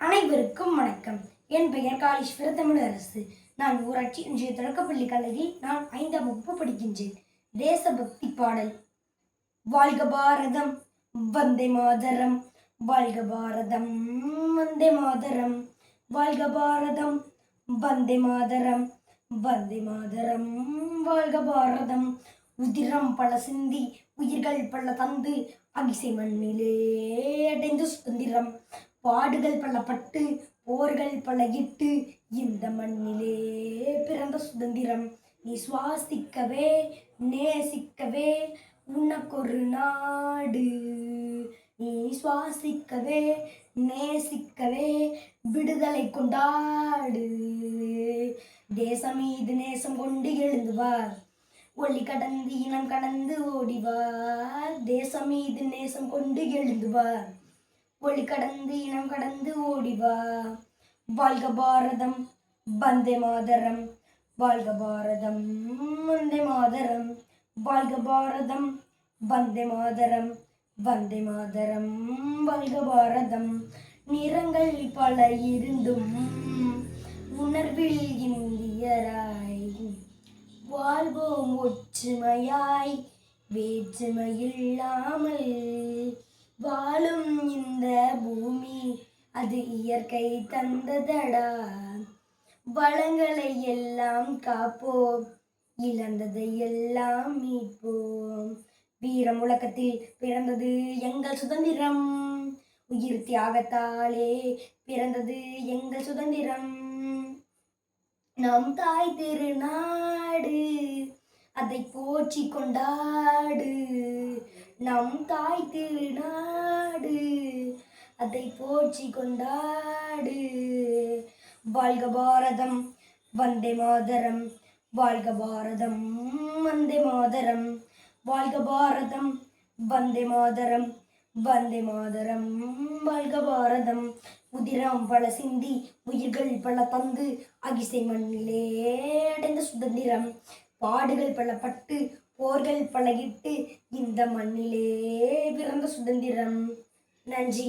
அனைவருக்கும் வணக்கம். என் பெயர் காளீஸ்வர தமிழரசு. நான் ஊராட்சி இன்றைய தொடக்கப்பள்ளி கல்லூரியில் நான் ஐந்தாம் வகுப்பு படிக்கின்றேன். தேசபக்தி பாடல். வாழ்க பாரதம் வந்தே மாதரம் வாழ்க பாரதம் வந்தே மாதரம் வாழ்க பாரதம் வந்தே மாதரம் வந்தே மாதரம் வாழ்க பாரதம். உதிரம் பல சிந்தி உயிர்கள் பல தந்து அகிசை மண்ணிலே அடைந்து சுதந்திரம். பாடுகள் பல பட்டு போர்கள் பல இட்டு இந்த மண்ணிலே பிறந்த சுதந்திரம். நீ சுவாசிக்கவே நேசிக்கவே உனக்கொரு நாடு. நீ சுவாசிக்கவே நேசிக்கவே விடுதலை கொண்டாடு. தேசம் மீது நேசம் கொண்டு எழுந்துவார். ஒளி கடந்து இனம் கடந்து ஓடி வா தேசம் மீது நேசம் கொண்டு எழுந்துவார். ஒளி கடந்து இனம் கடந்து ஓடிவா. வாழ்க பாரதம் வந்தே மாதரம். வாழ்க பாரதம் வந்தே மாதரம். வாழ்க பாரதம் வந்தே மாதரம். வந்தே மாதரம் வாழ்க பாரதம். நிறங்கள் பல இருந்தும் உணர்வில் இந்தியராய் வாழ்வோம் ஒற்றுமையாய் வேற்றுமையில்லாமல் வாழும் இந்த பூமி அது இயற்கை தந்ததடா. வளங்களை எல்லாம் காப்போம் இழந்ததை எல்லாம் மீட்போம். வீர முழக்கத்தில் பிறந்தது எங்கள் சுதந்திரம். உயிர் தியாகத்தாலே பிறந்தது எங்கள் சுதந்திரம். நம் தாய் திருநாடு அதை போற்றி கொண்டாடு. நம் தாய் திருநாடு அதை போற்றி கொண்டாடு. வாழ்க பாரதம் வந்தே மாதரம். வாழ்க பாரதம் வந்தே மாதரம். வாழ்க பாரதம் வந்தே மாதரம். வந்தே மாதரம் வாழ்க பாரதம். உதிரம் பல சிந்தி உயிர்கள் பல தந்து அகிசை மண்ணிலே அடைந்த சுதந்திரம். பாடுகள் பல பட்டு போர்கள் பழகிட்டு இந்த மண்ணிலே பிறந்த சுதந்திரம். நன்றி.